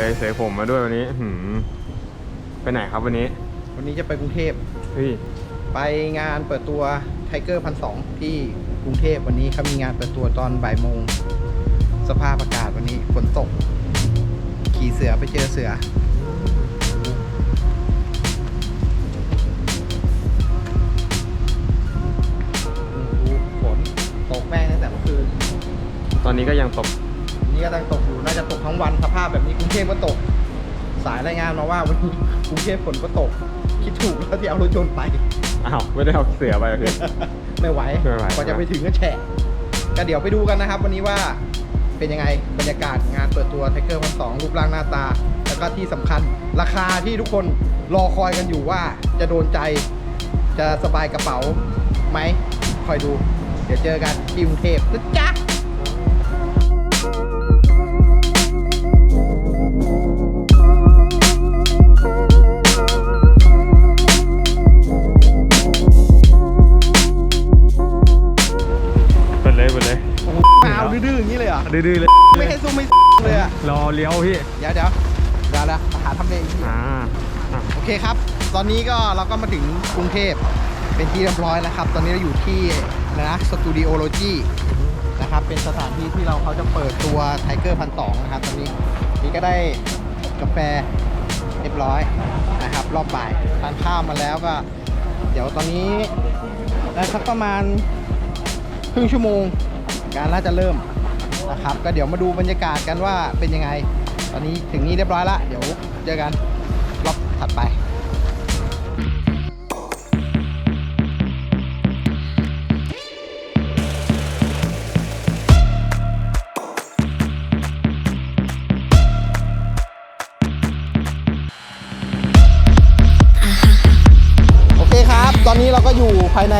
หล่อเลยเสยผมมาด้วยวันนี้หืมไปไหนครับวันนี้ วันนี้จะไปกรุงเทพเฮ้ยไปงานเปิดตัวไทเกอร์พันสองที่กรุงเทพวันนี้เขามีงานเปิดตัวตอนบ่ายโมง สภาพอากาศวันนี้ฝนตก ขี่เสือไปเจอเสือ ฝนตกแม่งตั้งแต่เมื่อคืนตอนนี้ก็ยังตก นี่ก็ตั้งตกอยู่น่า จะตกทั้งวันสภาพแบบนี้กรุงเทพก็ตก สายรายงานมาว่าวันนี้กรุงเทพฝนก็ตก คิดถูกแล้วที่เอารถยนต์ไปอ้าวไม่ได้เอาเสือไปเหรอพี่ไม่ไหวไม่ไหว กว่าจะไปถึงก็แฉะก็เดี๋ยวไปดูกันนะครับ วันนี้ว่าเป็นยังไงบรรยากาศงานเปิดตัวไทเกอร์พันสองรูปร่างหน้าตา แล้วก็ที่สำคัญราคาที่ทุกคนรอคอยกันอยู่ว่าจะโดนใจจะสบายกระเป๋าไหมคอยดู เดี๋ยวเจอกันที่กรุงเทพนะจ๊ะ ดื้อๆเลย ไม่ให้ซุ้มไม่เลยอะรอเลี้ยวพี่ เดี๋ยวเดี๋ยวเดี๋ยวนะหาทำเลอีกทีอ่าอะโอเคครับ ตอนนี้ก็เราก็มาถึงกรุงเทพเป็นที่เรียบร้อยแล้วครับ ตอนนี้เราอยู่ที่อะไรนะสตูดิโอโลจีนะครับเป็นสถานที่ที่เราเขาจะเปิดตัวไทเกอร์พันสองนะครับตอนนี้นี่ก็ได้กาแฟเรียบร้อยนะครับ รอบบ่ายทานข้าวมาแล้วก็ เดี๋ยวตอนนี้ได้สักประมาณครึ่งชั่วโมง การน่าจะเริ่ม นะครับ ก็เดี๋ยวมาดูบรรยากาศกันว่าเป็นยังไง ตอนนี้ถึงนี้เรียบร้อยละเดี๋ยวเจอกันรอบถัดไปโอเคครับตอนนี้เราก็อยู่ภายใน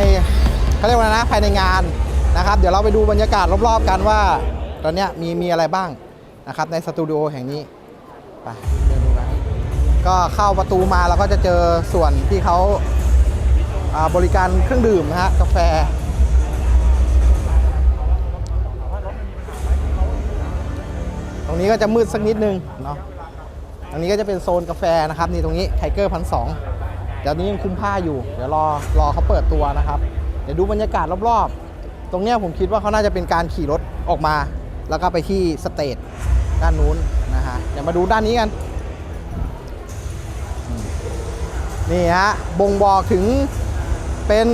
เขาเรียกว่าอะไรนะภายในงานนะครับ เดี๋ยวเราไปดูบรรยากาศรอบๆกันว่า ตอนนี้มีมีอะไรบ้างนะครับในสตูดิโอแห่งนี้ไปเดินดูกันก็เข้าประตูมาเราก็จะเจอส่วนที่เขาาบริการเครื่องดื่มนะฮะกาแฟตรงนี้ก็จะมืดสักนิดนึงเนาะตรงนี้ก็จะเป็นโซนกาแฟนะครับนี่ตรงนี้ไทเกอร์พันสองเดี๋ยวนี้ยังคุ้มผ้าอยู่ เดี๋ยวรอรอเขาเปิดตัวนะครับ เดี๋ยวดูบรรยากาศรอบๆ ตรงเนี้ยผมคิดว่าเขาน่าจะเป็นการขี่รถออกมา แล้วก็ไปที่สเตจด้านนู้นนะฮะเดี๋ยวมาดูด้านนี้กัน นี่ฮะบ่งบอกถึงเป็น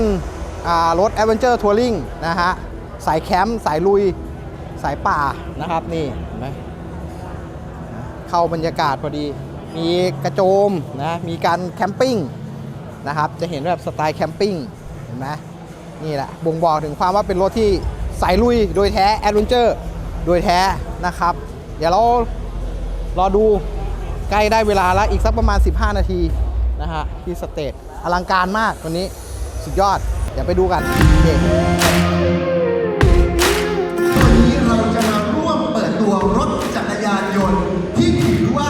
รถ a d v e n t u r e Touring นะฮะ สายแคมป์สายลุยสายป่านะครับนี่เห็นไหมเข้าบรรยากาศพอดี มีกระโจมนะมีการแคมปิ้งนะครับจะเห็นแบบสไตล์แคมปิ้งเห็นไหมนี่แหละบ่งบอกถึงความว่าเป็นรถที่สายลุยโดยแท้แอดเวนเจอร์ โดยแท้นะครับ เดี๋ยวเรารอดูใกล้ได้เวลาแล้วอีกสักประมาณ 15 นาทีนะฮะที่สเตจอลังการมากวันนี้สุดยอด เดี๋ยวไปดูกันโอเควันนี้เราจะมาร่วมเปิดตัวรถจักรยานยนต์ ที่ถือว่า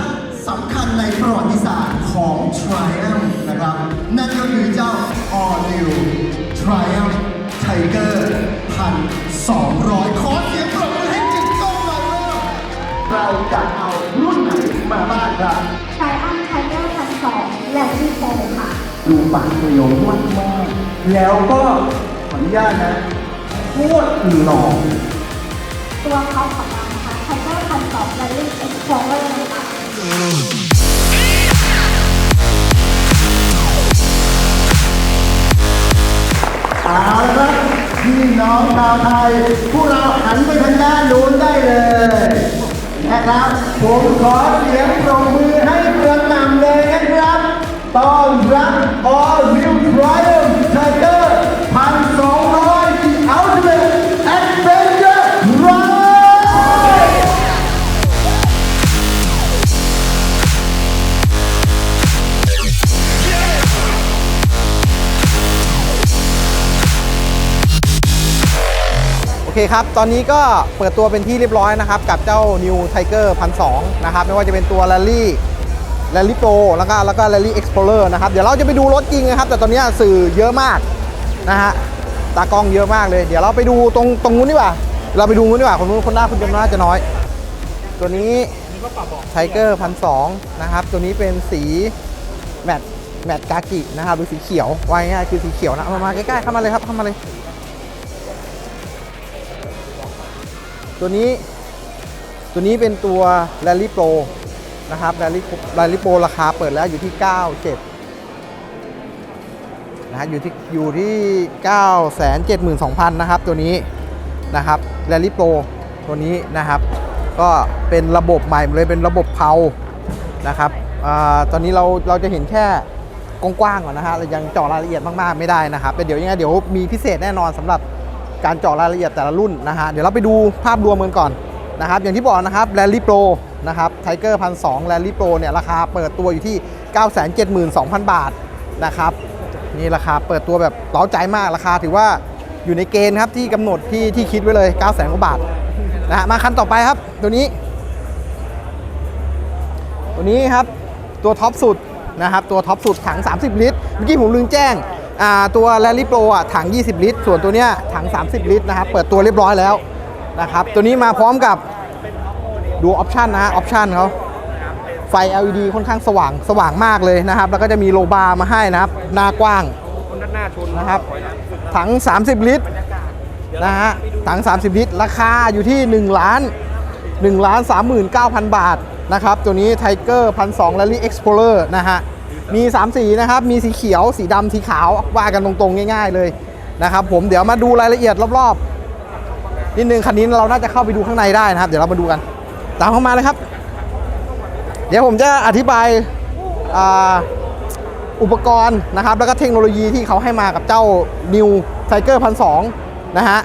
สำคัญในประวัติศาสตร์ของ Triumph นะครับ นั่นก็คือเจ้า All New Triumph Tiger 1,200 จะเอารุ่นไหนมาบ้างครับไทอันไทเกอร์พันสองและที่โฟค่ะ ดูปากประโยชน์มากมากๆแล้วก็ขออนุญาตนะโคตรหล่อตัวเขาของเรานะคะไทเกอร์พันสองและลิงเอ็กซ์โพเลอร์นะคะเอาละครับพี่น้องชาวไทย นะครับ ผมขอเสียงปรบมือให้กระหน่ำเลยนะครับต้อนรับ เคครับ ตอนนี้ก็เปิดตัวเป็นที่เรียบร้อยนะครับ กับเจ้า New Tiger 1,200นะครับ ไม่ว่าจะเป็นตัว Rally Rally Pro แล้วก็แล้วก็ Rally Explorer นะครับ เดี๋ยวเราจะไปดูรถจริงนะครับ แต่ตอนนี้สื่อเยอะมากนะฮะ ตากล้องเยอะมากเลย เดี๋ยวเราไปดูตรงตรงนู้นดีกว่า เราไปดูนู้นดีกว่า คนนู้นคนหน้าคุณจำน่าจะน้อย ตัวนี้ไทเกอร์พันะครับ ตัวนี้เป็นสีแมตแมตกากินะครับหรือสีเขียวไว่าง่ายคือสีเขียวนะ มามาใกล้ๆเข้ามาเลยครับเข้ามาเลย ตัวนี้ตัวนี้เป็นตัว Rally Pro นะครับ Rally Rally Pro ราคาเปิดแล้วอยู่ที่ 97นะฮะอยู่ที่อยู่ที่ 972,000 นะครับ ตัวนี้นะครับ Rally Pro ตัวนี้นะครับ ก็เป็นระบบใหม่เลยเป็นระบบเพานะครับอตอนนี้เราเราจะเห็นแค่กว้างๆก่อนนะฮะเรายังเจาะรายละเอียดมากๆไม่ได้นะครับแต่เดี๋ยวยังไงเดี๋ยวมีพิเศษแน่นอนสำหรับ การเจาะรายละเอียดแต่ละรุ่นนะฮะเดี๋ยวเราไปดูภาพรวมกันก่อนนะครับอย่างที่บอกนะครับ Rally Pro นะครับ Tiger 1,200 Rally Pro เนี่ยราคาเปิดตัวอยู่ที่ 972,000 บาทนะครับนี่ราคาเปิดตัวแบบเล้าใจมากราคาถือว่าอยู่ในเกณฑ์ครับที่กำหนดที่ที่คิดไว้เลย9 0 0 0 0 0กว่าบาทนะฮะมาคันต่อไปครับ ตัวนี้ ตัวนี้ครับตัวท็อปสุดนะครับตัวท็อปสุดถัง 30 ลิตร เมื่อกี้ผมลืมแจ้ง ตัว Rally Pro อะถัง 20 ลิตร ส่วนตัวเนี้ยถัง 30 ลิตรนะครับ เปิดตัวเรียบร้อยแล้วนะครับ ตัวนี้มาพร้อมกับดูออปชันนะออปชันเขาไฟ LED ค่อนข้างสว่างสว่างมากเลยนะครับ แล้วก็จะมีโลบาร์มาให้นะครับ หน้ากว้างนะครับ ถัง 30 ลิตรนะฮะ ถัง 30 ลิตร ราคาอยู่ที่ 1 ล้าน1ล้าน39,000 บาทนะครับ ตัวนี้ Tiger 1,200 Rally Explorer นะฮะ มี 3 สีนะครับ มีสีเขียว สีดำสีขาว ว่ากันตรงๆ ง่าย ๆ เลยนะครับ ผม เดี๋ยวมาดูรายละเอียดรอบๆ นิดนึงคันนี้เราน่าจะเข้าไปดูข้างในได้นะครับ เดี๋ยวเรามาดูกัน ตามเข้ามาเลยครับ เดี๋ยวผมจะอธิบายอ,อุปกรณ์นะครับ แล้วก็เทคโนโลยีที่เขาให้มากับเจ้า New Tiger 1,200นะฮะ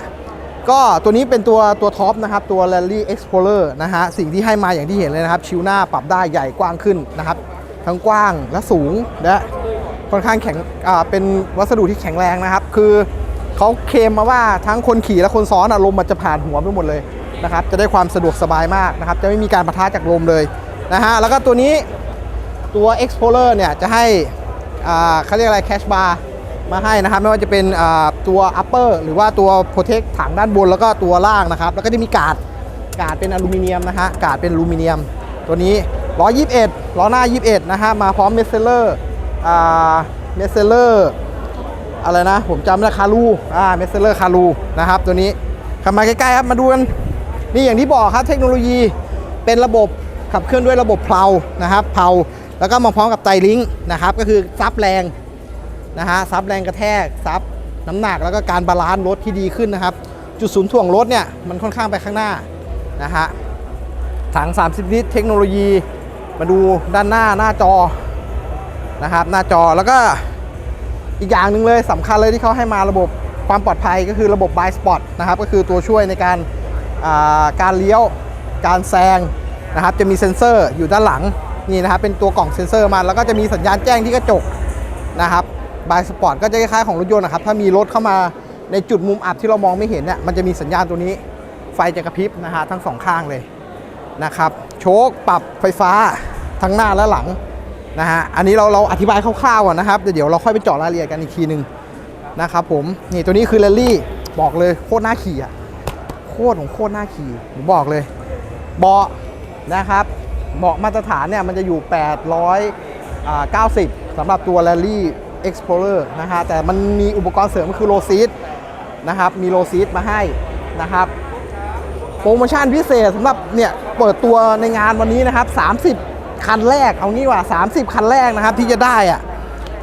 ก็ตัวนี้เป็นตัวตัวท็อปนะครับ ตัว Rally Explorer นะฮะ สิ่งที่ให้มาอย่างที่เห็นเลยนะครับ ชิวหน้าปรับได้ใหญ่กว้างขึ้นนะครับ ทั้งกว้างและสูงและค่อนข้างแข็งเป็นวัสดุที่แข็งแรงนะครับ คือเขาเคลมมาว่าทั้งคนขี่และคนซ้อนอะลมมันจะผ่านหัวไปหมดเลยนะครับจะได้ความสะดวกสบายมากนะครับ จะไม่มีการประทะจากลมเลยนะฮะแล้วก็ตัวนี้ตัว Explorer เนี่ยจะให้เขาเรียกอะไรแคชบาร์มาให้นะครับ ไม่ว่าจะเป็นตัว upper หรือว่าตัว protect ถังด้านบนแล้วก็ตัวล่างนะครับ แล้วก็จะมีกาดกาดเป็นอลูมิเนียมนะฮะกาดเป็นอลูมิเนียมตัวนี้ 121ล้อหน้า 21 นะฮะ มาพร้อมเมสเซเลอร์อ่าเมสเซเลอร์อะไรนะ ผมจำไม่ได้คารูอ่าเมสเซเลอร์คารูนะครับ ตัวนี้ขับมาใกล้ๆครับ มาดูกัน นี่อย่างที่บอกครับเทคโนโลยีเป็นระบบขับเคลื่อนด้วยระบบเพลานะครับเพลาแล้วก็มาพร้อมกับไตลิงก์นะครับ ก็คือซับแรงนะฮะซับแรงกระแทกซับน้ำหนักแล้วก็การบาลานซ์รถที่ดีขึ้นนะครับ จุดศูนย์ถ่วงรถเนี่ยมันค่อนข้างไปข้างหน้านะฮะถัง 30 ลิตรเทคโนโลยี มาดูด้านหน้าหน้าจอนะครับ หน้าจอแล้วก็อีกอย่างหนึ่งเลยสำคัญเลยที่เขาให้มาระบบความปลอดภัยก็คือระบบ b บ s p o t นะครับ ก็คือตัวช่วยในการาการเลี้ยว การแซงนะครับ จะมีเซ็นเซอร์อยู่ด้านหลังนี่นะครับ เป็นตัวกล่องเซ็นเซอร์มาแล้วก็จะมีสัญญาณแจ้งที่กระจกนะครับบายสปอร์ตก็จะคล้ายๆของรถยนต์นะครับ ถ้ามีรถเข้ามาในจุดมุมอับที่เรามองไม่เห็นเนี่ยมันจะมีสัญญาณตัวนี้ไฟจะกระพริบนะฮะทั้งสองข้างเลยนะครับ โชคปรับไฟฟ้า ทั้งหน้าและหลังนะฮะอันนี้เราเราอธิบายคร่าวๆก่อนนะครับเดี๋ยวเราค่อยไปเจาะรายละเอียดกันอีกทีหนึ่งนะครับผมนี่ตัวนี้คือแรลลี่บอกเลยโคตรน่าขี่อะโคตรของโคตรน่าขี่ผมบอกเลยเบาะนะครับเบาะมาตรฐานเนี่ยมันจะอยู่ 890สำหรับตัว Rally Explorer นะฮะแต่มันมีอุปกรณ์เสริมก็คือโลซีดนะครับมีโลซีดมาให้นะครับโปรโมชั่นพิเศษสำหรับเนี่ยเปิดตัวในงานวันนี้นะครับ 30 คันแรกเอางี้ว่า 30 คันแรกนะครับที่จะได้อะ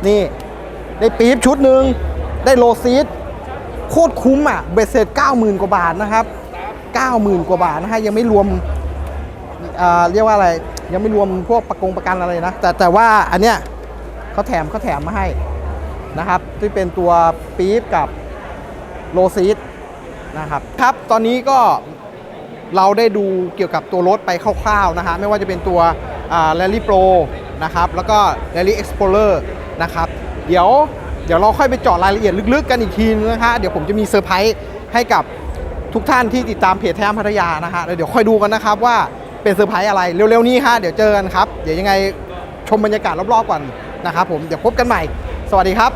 นี่ได้ปี๊บชุดหนึ่งได้โลซีดโคตรคุ้มอะเบ็ดเสร็จ90,000กว่าบาทนะครับ90,000กว่าบาทนะฮะยังไม่รวมอ่าเรียกว่าอะไรยังไม่รวมพวกประกงประกันอะไรนะ แต่แต่ว่าอันเนี้ยเขาแถมเขาแถมมาให้นะครับที่เป็นตัวปี๊บกับโลซีดนะครับครับตอนนี้ก็เราได้ดูเกี่ยวกับตัวรถไปคร่าวๆนะฮะไม่ว่าจะเป็นตัว อ่า Rally Pro นะครับแล้วก็เรนลี่เอ็กซ์ plorer นะครับเดี๋ยวเดี๋ยวเราค่อยไปเจาะรายละเอียดลึกๆกันอีกทีนะฮะเดี๋ยวผมจะมีเซอร์ไพรส์ให้กับทุกท่านที่ติดตามเพจแท้มพัทยานะฮะเดี๋ยวค่อยดูกันนะครับว่าเป็นเซอร์ไพรส์อะไรเร็วๆนี้ฮะเดี๋ยวเจอกันครับ เดี๋ยวยังไงชมบรรยากาศรอบๆก่อนนะครับผมเดี๋ยวพบกันใหม่ สวัสดีครับ